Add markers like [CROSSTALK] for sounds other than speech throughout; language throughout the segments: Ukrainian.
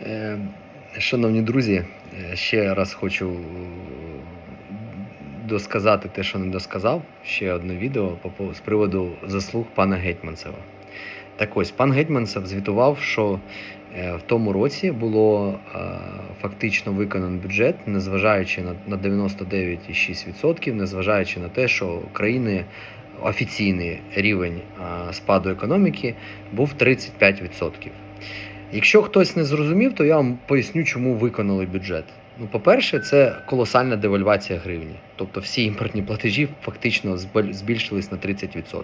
Е, Шановні друзі, е, ще раз хочу е, досказати те, що не досказав. Ще одне відео з приводу заслуг пана Гетьманцева. Так ось, пан Гетьманцев звітував, що в тому році було фактично виконан бюджет, незважаючи на, на 99,6%, незважаючи на те, що країни офіційний рівень спаду економіки був 35%. Якщо хтось не зрозумів, то я вам поясню, чому виконали бюджет. Ну, по-перше, це колосальна девальвація гривні. Тобто всі імпортні платежі фактично збільшились на 30%.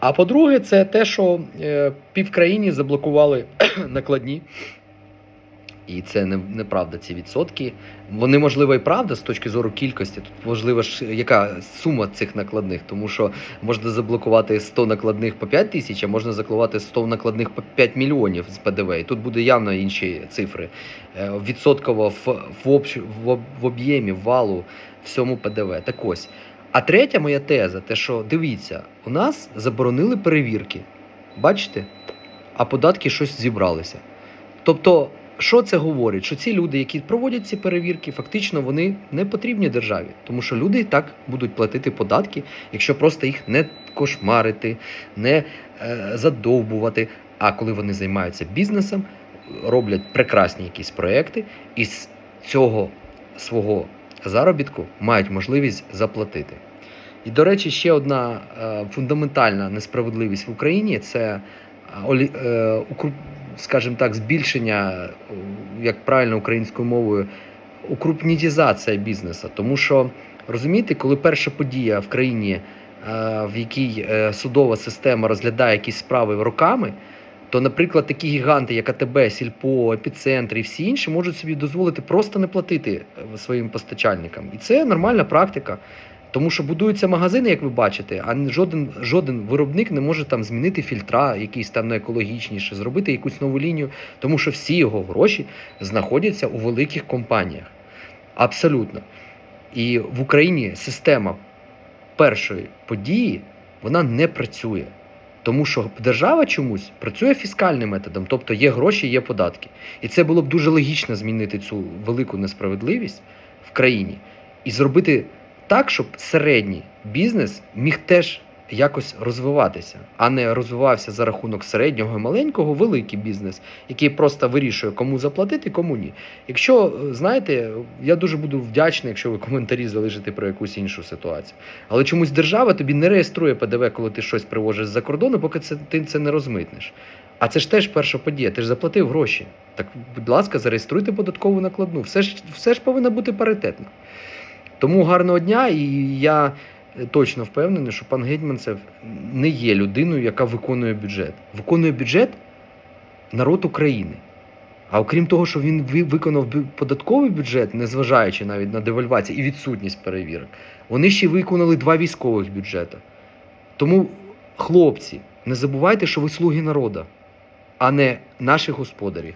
А по-друге, це те, що е, півкраїні заблокували [CLEARS THROAT] накладні. І це не, неправда, ці відсотки. Вони, можливо, і правда з точки зору кількості. Тут важливо ж, яка сума цих накладних, тому що можна заблокувати 100 накладних по 5 тисяч, а можна заблокувати 100 накладних по 5 мільйонів з ПДВ. І тут буде явно інші цифри. Е, Відсотково в, в, в, в об'ємі, валу всьому ПДВ. Так ось. А третя моя теза, те, що дивіться, у нас заборонили перевірки. Бачите? А податки щось зібралися. Тобто, що це говорить? Що ці люди, які проводять ці перевірки, фактично вони не потрібні державі, тому що люди і так будуть платити податки, якщо просто їх не кошмарити, не е, задовбувати. А коли вони займаються бізнесом, роблять прекрасні якісь проекти, і з цього свого заробітку мають можливість заплатити. І, до речі, ще одна е, фундаментальна несправедливість в Україні це е, олі- е, скажімо так, збільшення, як правильно українською мовою, укрупнітізація бізнесу. Тому що розумієте, коли перша подія в країні, е, в якій е, судова система розглядає якісь справи роками, то, наприклад, такі гіганти, як АТБ, Сільпо, Епіцентр і всі інші, можуть собі дозволити просто не платити е, своїм постачальникам. І це нормальна практика. Тому що будуються магазини, як ви бачите, а жоден, жоден виробник не може там змінити фільтра, якісь там екологічніше, зробити якусь нову лінію, тому що всі його гроші знаходяться у великих компаніях. Абсолютно. І в Україні система першої події вона не працює. Тому що держава чомусь працює фіскальним методом, тобто є гроші, є податки. І це було б дуже логічно змінити цю велику несправедливість в країні і зробити так, щоб середній бізнес міг теж якось розвиватися, а не розвивався за рахунок середнього і маленького великий бізнес, який просто вирішує, кому заплатити, кому ні. Якщо е, знаєте, я дуже буду вдячний, якщо ви коментарі залишите про якусь іншу ситуацію. Але чомусь держава тобі не реєструє ПДВ, коли ти щось привозиш з-за кордону, поки це ти це не розмитнеш. А це ж теж перша подія. Ти ж заплатив гроші. Так, будь ласка, зареєструйте податкову накладну. Все ж все ж повинно бути паритетно. Тому гарного дня, і я е, точно впевнений, що пан Гетьманцев не є людиною, яка виконує бюджет. Виконує бюджет народ України. А окрім того, що він ви- виконав податковий бюджет, незважаючи навіть на девальвацію і відсутність перевірок, вони ще виконали два військових бюджети. Тому, хлопці, не забувайте, що ви слуги народу, а не наші господарі.